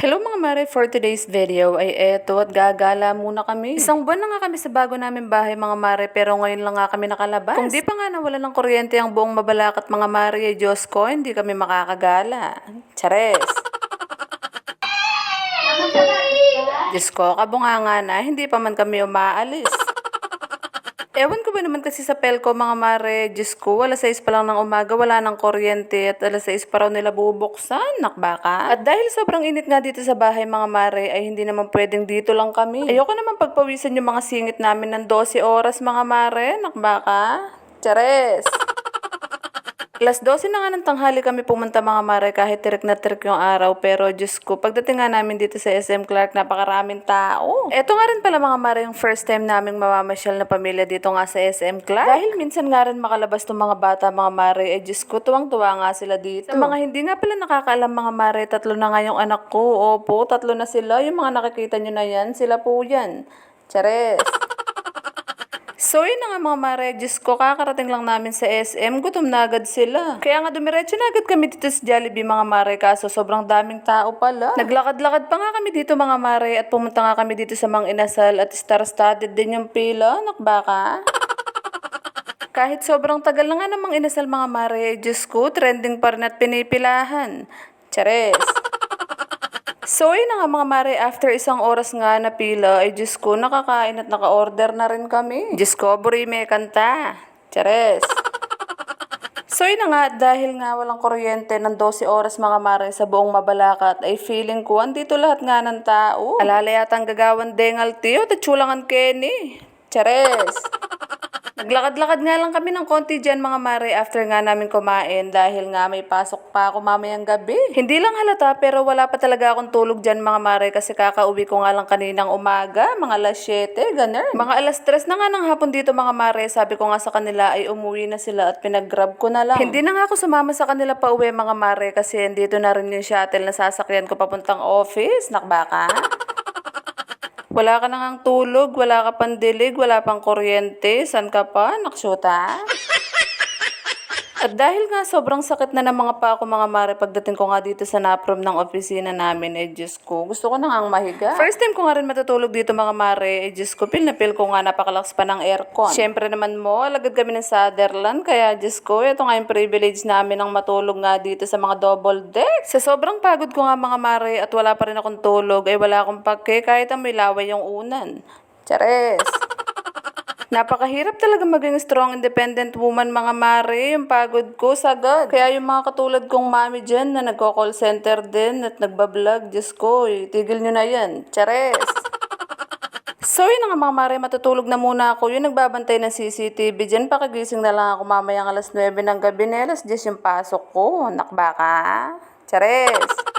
Hello mga mare, for today's video ay eto at gagala muna kami. Isang buwan na nga kami sa bago namin bahay mga mare pero ngayon lang nga kami nakalabas. Kung di pa nga nawala ng kuryente ang buong mabalakat mga mare ay Diyos ko, hindi kami makakagala. Chares! Diyos ko, kabunganga na, hindi pa man kami umaalis. Ewan ko ba naman kasi sa Pelco mga mare, Diyos ko, alas 6 pa lang ng umaga, wala ng kuryente at alas 6 pa raw nila bubuksan, nakbaka. At dahil sobrang init nga dito sa bahay mga mare, ay hindi naman pwedeng dito lang kami. Ayoko naman pagpawisan yung mga singit namin ng 12 oras mga mare, nakbaka. Chares! Alas 12 na nga ng tanghali kami pumunta mga mare kahit tirik na tirik yung araw. Pero Diyos ko, pagdating nga namin dito sa SM Clark, napakaraming tao. Eto nga rin pala mga mare yung first time naming mamamasyal na pamilya dito nga sa SM Clark. Dahil minsan nga rin makalabas ng mga bata mga mare, eh Diyos ko, tuwang-tuwa nga sila dito. Sa mga hindi nga pala nakakaalam mga mare, tatlo na nga yung anak ko. Opo, tatlo na sila. Yung mga nakikita nyo na yan, sila po yan. Chares! So yun na nga mga mare, Diyos ko, kakarating lang namin sa SM, gutom na agad sila. Kaya nga dumiretso na agad kami dito sa Jollibee mga mare, kaso sobrang daming tao pala. Naglakad-lakad pa nga kami dito mga mare at pumunta nga kami dito sa Mang Inasal at star-studded din yung pila, nakbaka. Kahit sobrang tagal na nga namang inasal mga mare, Diyos ko, trending pa rin at pinipilahan. Chares! So, yun na nga mga mare, after isang oras nga na pila, ay Diyos ko, nakakain at naka-order na rin kami. Ko, burime kanta. Chares. So yun na nga, dahil nga walang kuryente ng 12 oras mga mare sa buong Mabalacat, ay feeling ko, andito lahat nga ng tao. Alala yata ang gagawan dengal tiyo, at chulangan Kenny. Chares. Naglakad-lakad nga lang kami ng konti dyan mga mare after nga namin kumain dahil nga may pasok pa ako mamayang gabi. Hindi lang halata pero wala pa talaga akong tulog dyan mga mare kasi kakauwi ko nga lang kaninang umaga, mga alas 7, ganun. Mga alas 3 na nga ng hapon dito mga mare, sabi ko nga sa kanila ay umuwi na sila at pinag-grab ko na lang. Hindi na nga ako sumama sa kanila pa uwi mga mare kasi dito na rin yung shuttle na sasakyan ko papuntang office, nakbaka. Wala ka nang tulog, wala ka pang dilig, wala pang kuryente, san ka pa, naksyuta? At dahil nga sobrang sakit na ng mga pa ako mga mare pagdating ko nga dito sa naprom ng opisina namin, eh Diyos ko, gusto ko na nga ang mahiga. First time ko nga rin matutulog dito mga mare, eh Diyos ko, pil na pil ko nga napakalakas pa ng aircon. Siyempre naman mo, alagad kami ng Sutherland, kaya Diyos ko, ito nga yung privilege namin ng matulog nga dito sa mga double deck. Sa sobrang pagod ko nga mga mare at wala pa rin akong tulog, ay wala akong pake kahit ang may laway yung unan. Chares! Napakahirap talaga maging strong independent woman mga mare. Yung pagod ko, sagad. Kaya yung mga katulad kong mami dyan na nagko-call center din at nagbablog, Diyos ko, tigil nyo na yan. Chares! So yun nga mga mare, matutulog na muna ako. Yung nagbabantay ng CCTV dyan, pakagising na lang ako mamayang alas 9 ng gabi. Na alas 10 yung pasok ko. Nakbaka? Chares!